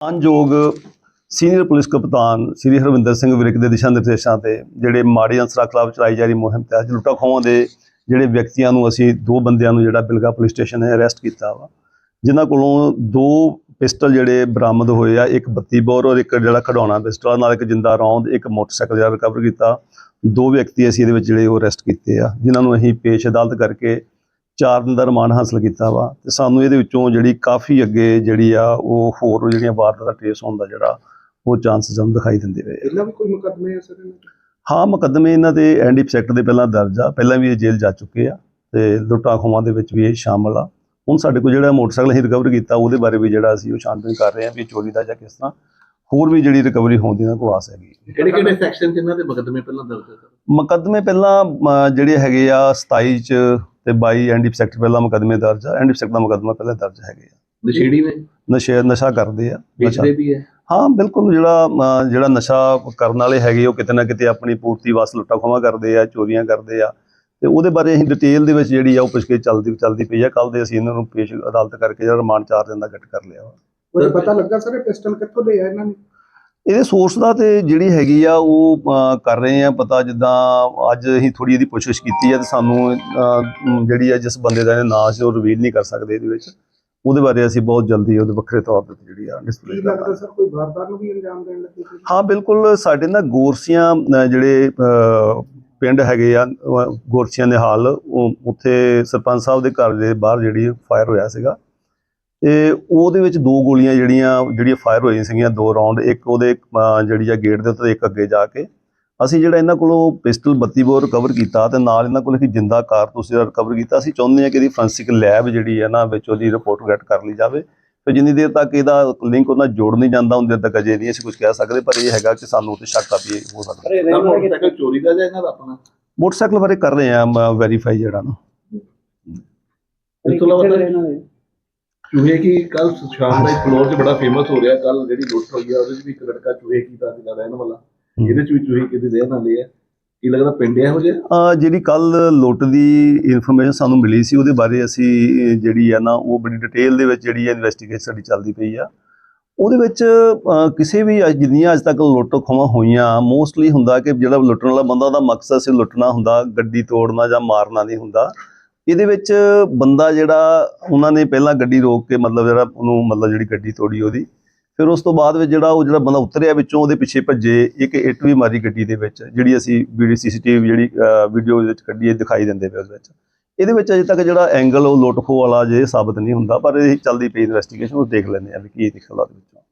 ਮਾਨਯੋਗ senior police ਕਪਤਾਨ ਸ੍ਰੀ ਹਰਵਿੰਦਰ ਸਿੰਘ ਵਿਰਕ ਦੇ ਦਿਸ਼ਾ ਨਿਰਦੇਸ਼ਾਂ ਤੇ ਜਿਹੜੇ ਮਾੜੇ ਅੰਸਰਾ ਖਿਲਾਫ ਚਲਾਈ ਜਾ ਰਹੀ ਮੁਹਿੰਮ ਤਹਿਤ ਲੁੱਟਾ ਖੋਹਾਂ ਦੇ ਜਿਹੜੇ ਵਿਅਕਤੀਆਂ ਨੂੰ ਅਸੀਂ ਦੋ ਬੰਦਿਆਂ ਨੂੰ ਜਿਹੜਾ ਬਿਲਗਾ ਪੁਲਿਸ ਸਟੇਸ਼ਨ ਹੈ ਅਰੈਸਟ ਕੀਤਾ ਵਾ, ਜਿਨ੍ਹਾਂ ਕੋਲੋਂ ਦੋ ਪਿਸਟਲ ਜਿਹੜੇ ਬਰਾਮਦ ਹੋਏ ਆ, ਇੱਕ 32 ਬੋਰ ਔਰ ਇੱਕ ਜਿਹੜਾ ਖਡਾਉਣਾ ਪਿਸਟਲ, ਨਾਲ ਇੱਕ ਜਿੰਦਾ ਰੌਂਦ, ਇੱਕ ਮੋਟਰਸਾਈਕਲ ਜਿਹੜਾ ਰਿਕਵਰ ਕੀਤਾ। ਦੋ ਵਿਅਕਤੀ ਅਸੀਂ ਇਹਦੇ ਵਿੱਚ ਜਿਹੜੇ ਉਹ ਅਰੈਸਟ ਕੀਤੇ ਆ, ਜਿਨ੍ਹਾਂ ਨੂੰ ਅਸੀਂ ਪੇਸ਼ ਅਦਾਲਤ ਕਰਕੇ ਚਾਰ ਦਿਨ ਦਾ ਰਿਮਾਂਡ ਹਾਸਲ ਕੀਤਾ ਵਾ ਤੇ ਸਾਨੂੰ ਇਹਦੇ ਵਿੱਚੋਂ ਜਿਹੜੀ ਕਾਫੀ ਅੱਗੇ ਜਿਹੜੀ ਆ ਉਹ ਹੋਰ ਜਿਹੜੀਆਂ ਵਾਰਦਾਤਾਂ ਟ੍ਰੇਸ ਹੋਣ ਦਾ ਜਿਹੜਾ ਉਹ ਚਾਂਸ ਸਾਨੂੰ ਦਿਖਾਈ ਦਿੰਦੇ ਪਏ ਆ। ਇਹਨਾਂ ਵੀ ਕੋਈ ਮੁਕੱਦਮੇ ਹੈ ਸਰ ਇਹਨਾਂ ਦੇ? ਹਾਂ ਮੁਕੱਦਮੇ ਇਹਨਾਂ ਦੇ ਐਨਡੀਪ ਸੈਕਟਰ ਦੇ ਪਹਿਲਾਂ ਦਰਜ ਆ। ਪਹਿਲਾਂ ਵੀ ਇਹ ਜੇਲ੍ਹ ਜਾ ਚੁੱਕੇ ਆ ਤੇ ਲੁੱਟਾਂ ਖੋਹਾਂ ਦੇ ਵਿੱਚ ਵੀ ਇਹ ਸ਼ਾਮਲ ਆ। ਹੁਣ ਸਾਡੇ ਕੋਲ ਜਿਹੜਾ ਮੋਟਰਸਾਈਕਲ ਅਸੀਂ ਰਿਕਵਰ ਕੀਤਾ ਉਹਦੇ ਬਾਰੇ ਵੀ ਜਿਹੜਾ ਅਸੀਂ ਉਹ ਛਾਣਬੀਨ ਕਰ ਰਹੇ ਹਾਂ ਵੀ ਚੋਰੀ ਦਾ ਜਾਂ ਕਿਸ ਤਰ੍ਹਾਂ। ਹੋਰ ਵੀ ਜਿਹੜੀ ਰਿਕਵਰੀ ਹੋਣ ਦੀ ਇਹਨਾਂ ਕੋਲ ਆਸ ਹੈਗੀ। ਕਿਹੜੇ ਕਿਹੜੇ ਸੈਕਸ਼ਨ 'ਚ ਇਹਨਾਂ ਦੇ ਮੁਕੱਦਮੇ ਪਹਿਲਾਂ ਦਰਜ ਸਰ? ਮੁਕੱਦਮੇ ਪਹਿਲਾਂ ਜਿਹੜੇ ਹੈਗੇ ਆ 27 ਚ ਤੇ 22 ਐਨਡੀਪ ਸੈਕਟਰ ਪਹਿਲਾਂ ਮੁਕੱਦਮੇ ਦਰਜ ਆ ਐਨਡੀਪ ਸੈਕਟਰ ਦਾ ਮੁਕੱਦਮਾ ਪਹਿਲਾਂ ਦਰਜ ਹੈਗੇ ਆ। ਨਸ਼ੇੜੀ ਨੇ? ਨਸ਼ੇ ਨਸ਼ਾ ਕਰਦੇ ਆ ਨਸ਼ਾ। ਵੇਚਦੇ ਵੀ ਹੈ ਹਾਂ ਬਿਲਕੁਲ ਜਿਹੜਾ ਜਿਹੜਾ ਨਸ਼ਾ ਕਰਨ ਵਾਲੇ ਹੈਗੇ ਉਹ ਕਿਤੇ ਨਾ ਕਿਤੇ ਆਪਣੀ ਪੂਰਤੀ ਵਾਸਤੇ ਲੁੱਟਾਂ ਖੋਹਾਂ ਕਰਦੇ ਆ ਚੋਰੀਆਂ ਕਰਦੇ ਆ। ਤੇ ਉਹਦੇ ਬਾਰੇ ਅਸੀਂ ਡਿਟੇਲ ਦੇ ਵਿੱਚ ਜਿਹੜੀ ਆ ਉਹ ਪੁੱਛਕੇ ਚੱਲਦੀ ਚੱਲਦੀ ਪਈ ਆ। ਕੱਲ ਦੇ ਅਸੀਂ ਇਹਨਾਂ ਨੂੰ ਪੇਸ਼ ਅਦਾਲਤ ਕਰਕੇ ਜਿਹੜਾ ਰਿਮਾਂਡ ਚਾਰ ਦਿਨ ਦਾ ਗੱਟ ਕਰ ਲਿਆ ਵਾ। ਪਤਾ ਲੱਗਾ ਸਰ ਇਹ ਪਿਸਟਲ ਕਿੱਥੋਂ ਲਿਆ ਇਹਨਾਂ ਨੇ? ਇਹਦੇ ਸੋਰਸ ਦਾ ਤੇ ਜਿਹੜੀ ਹੈਗੀ ਆ ਉਹ ਕਰ ਰਹੇ ਆ ਪਤਾ ਜਿੱਦਾਂ ਅੱਜ ਅਸੀਂ ਥੋੜੀ ਇਹਦੀ ਕੋਸ਼ਿਸ਼ ਕੀਤੀ ਆ ਤੇ ਸਾਨੂੰ ਜਿਹੜੀ ਆ ਜਿਸ ਬੰਦੇ ਦਾ ਇਹਨੇ ਨਾਂ ਸੀ ਉਹ ਰਿਵੀਲ ਨਹੀਂ ਕਰ ਸਕਦੇ ਇਹਦੇ ਵਿੱਚ। ਉਹਦੇ ਬਾਰੇ ਅਸੀਂ ਬਹੁਤ ਜਲਦੀ ਉਹਦੇ ਵੱਖਰੇ ਤੌਰ ਤੇ ਜਿਹੜੀ ਆ ਡਿਸਪਲੇ ਲੱਗਦਾ ਸਰ ਕੋਈ ਵਾਰਦਾਤ ਨੂੰ ਵੀ ਅੰਜਾਮ ਦੇਣ ਲੱਗੇ ਹਾਂ ਬਿਲਕੁਲ ਸਾਡੇ ਨਾ ਗੋਰਸੀਆਂ ਜਿਹੜੇ ਪਿੰਡ ਹੈਗੇ ਆ ਗੋਰਸੀਆਂ ਦੇ ਹਾਲ ਉਹ ਉੱਥੇ ਸਰਪੰਚ ਸਾਹਿਬ ਦੇ ਘਰ ਦੇ ਬਾਹਰ ਜਿਹੜੀ ਫਾਇਰ ਹੋਇਆ ਸੀਗਾ। ਤੇ ਉਹਦੇ ਵਿੱਚ ਦੋ ਗੋਲੀਆਂ ਜਿਹੜੀਆਂ ਜਿਹੜੀਆਂ ਫਾਇਰ ਹੋਈਆਂ ਸੀਗੀਆਂ ਦੋ ਰਾਉਂਡ ਇੱਕ ਉਹਦੇ ਜਿਹੜੀ ਆ ਗੇਟ ਦੇ ਉੱਤੇ ਇੱਕ ਅੱਗੇ ਜਾ ਕੇ। ਅਸੀਂ ਜਿਹੜਾ ਇਹਨਾਂ ਕੋਲੋਂ ਪਿਸਟਲ 32 ਬੋਰ ਰਿਕਵਰ ਕੀਤਾ ਤੇ ਨਾਲ ਇਹਨਾਂ ਕੋਲ ਇੱਕ ਜਿੰਦਾ ਕਾਰਤੂਸ ਜਿਹੜਾ ਰਿਕਵਰ ਕੀਤਾ। ਅਸੀਂ ਚਾਹੁੰਦੇ ਹਾਂ ਕਿ ਇਹਦੀ ਫੋਰੈਂਸਿਕ ਲੈਬ ਜਿਹੜੀ ਹੈ ਨਾ ਵਿੱਚ ਉਹਦੀ ਰਿਪੋਰਟ ਗੈਟ ਕਰ ਲਈ ਜਾਵੇ। ਤੇ ਜਿੰਨੀ ਦੇਰ ਤੱਕ ਇਹਦਾ ਲਿੰਕ ਉਹਨਾਂ ਜੋੜ ਨਹੀਂ ਜਾਂਦਾ ਉਹਦੇ ਤੱਕ ਅਜੇ ਨਹੀਂ ਅਸੀਂ ਕੁਝ ਕਹਿ ਸਕਦੇ ਪਰ ਇਹ ਹੈਗਾ ਕਿ ਸਾਨੂੰ ਤੇ ਸ਼ੱਕ ਆ ਵੀ ਇਹ ਹੋ ਸਕਦਾ। ਮੋਟਰਸਾਈਕਲ ਚੋਰੀ ਦਾ ਜਾਂ ਇਹਨਾਂ ਦਾ ਆਪਣਾ? ਮੋਟਰਸਾਈਕਲ ਬਾਰੇ ਕਰ ਰਹੇ ਆ ਵੈਰੀਫਾਈ ਜਿਹੜਾ ਨਾ। ਇਸ ਤੋਂ ਇਲਾਵਾ ਚੂਹੇ ਕੀ ਕੱਲ ਸ਼ਾਮ ਦਾ ਫਲੋਰ 'ਚ ਬੜਾ ਫੇਮਸ ਹੋ ਰਿਹਾ ਕੱਲ ਜਿਹੜੀ ਲੁੱਟ ਹੋਈ ਆ ਉਹਦੇ 'ਚ ਵੀ ਇੱਕ ਲੜਕਾ ਚੂਹੇ ਕੀ ਦਾ ਸੀਗਾ ਰਹਿਣ ਵਾਲਾ। ਇਹਦੇ 'ਚ ਵੀ ਚੂਹੇ ਕਿਤੇ ਰਹਿਣ ਵਾਲੇ ਆ। ਕੀ ਲੱਗਦਾ ਪਿੰਡ ਇਹੋ ਜਿਹਾ? ਜਿਹੜੀ ਕੱਲ ਲੁੱਟ ਦੀ ਇਨਫੋਰਮੇਸ਼ਨ ਸਾਨੂੰ ਮਿਲੀ ਸੀ ਉਹਦੇ ਬਾਰੇ ਅਸੀਂ ਜਿਹੜੀ ਹੈ ਨਾ ਉਹ ਬੜੀ ਡਿਟੇਲ ਦੇ ਵਿੱਚ ਜਿਹੜੀ ਹੈ ਇਨਵੈਸਟੀਗੇਸ਼ਨ ਸਾਡੀ ਚੱਲਦੀ ਪਈ ਆ। ਉਹਦੇ ਵਿੱਚ ਕਿਸੇ ਵੀ ਜਿੰਨੀਆਂ ਅੱਜ ਤੱਕ ਲੁੱਟ ਖੋਹਾਂ ਹੋਈਆਂ ਮੋਸਟਲੀ ਹੁੰਦਾ ਕਿ ਜਿਹੜਾ ਲੁੱਟਣ ਵਾਲਾ ਬੰਦਾ ਉਹਦਾ ਮਕਸਦ ਸੀ ਲੁੱਟਣਾ ਹੁੰਦਾ ਗੱਡੀ ਤੋੜਨਾ ਜਾਂ ਮਾਰਨਾ ਨਹੀਂ ਹੁੰਦਾ। ਇਹਦੇ ਵਿੱਚ ਬੰਦਾ ਜਿਹੜਾ, ਉਹਨਾਂ ਨੇ ਪਹਿਲਾਂ ਗੱਡੀ ਰੋਕ ਕੇ ਮਤਲਬ ਜਿਹੜਾ ਉਹਨੂੰ ਮਤਲਬ ਜਿਹੜੀ ਗੱਡੀ ਤੋੜੀ ਉਹਦੀ। ਫਿਰ ਉਸ ਤੋਂ ਬਾਅਦ ਵਿੱਚ ਜਿਹੜਾ ਉਹ ਜਿਹੜਾ ਬੰਦਾ ਉਤਰਿਆ ਵਿੱਚੋਂ ਉਹਦੇ ਪਿੱਛੇ ਭੱਜੇ ਇੱਕ ਇੱਟ ਵੀ ਮਾਰੀ ਗੱਡੀ ਦੇ ਵਿੱਚ, ਜਿਹੜੀ ਅਸੀਂ ਵੀਡੀਓ, ਸੀਸੀਟੀਵੀ ਜਿਹੜੀ ਵੀਡੀਓ ਵਿੱਚ ਕੱਢੀ ਹੈ ਦਿਖਾਈ ਦਿੰਦੇ ਪਏ ਉਸ ਵਿੱਚ। ਇਹਦੇ ਵਿੱਚ ਅਜੇ ਤੱਕ ਜਿਹੜਾ ਐਂਗਲ ਉਹ ਲੁੱਟ ਖੋਹ ਵਾਲਾ ਜੇ ਸਾਬਤ ਨਹੀਂ ਹੁੰਦਾ, ਪਰ ਇਹ ਚੱਲਦੀ ਪਈ ਇਨਵੈਸਟੀਗੇਸ਼ਨ ਉਹ ਦੇਖ ਲੈਂਦੇ ਆ ਵੀ ਕੀ ਨਿਕਲਦਾ ਉਹਦੇ ਵਿੱਚੋਂ।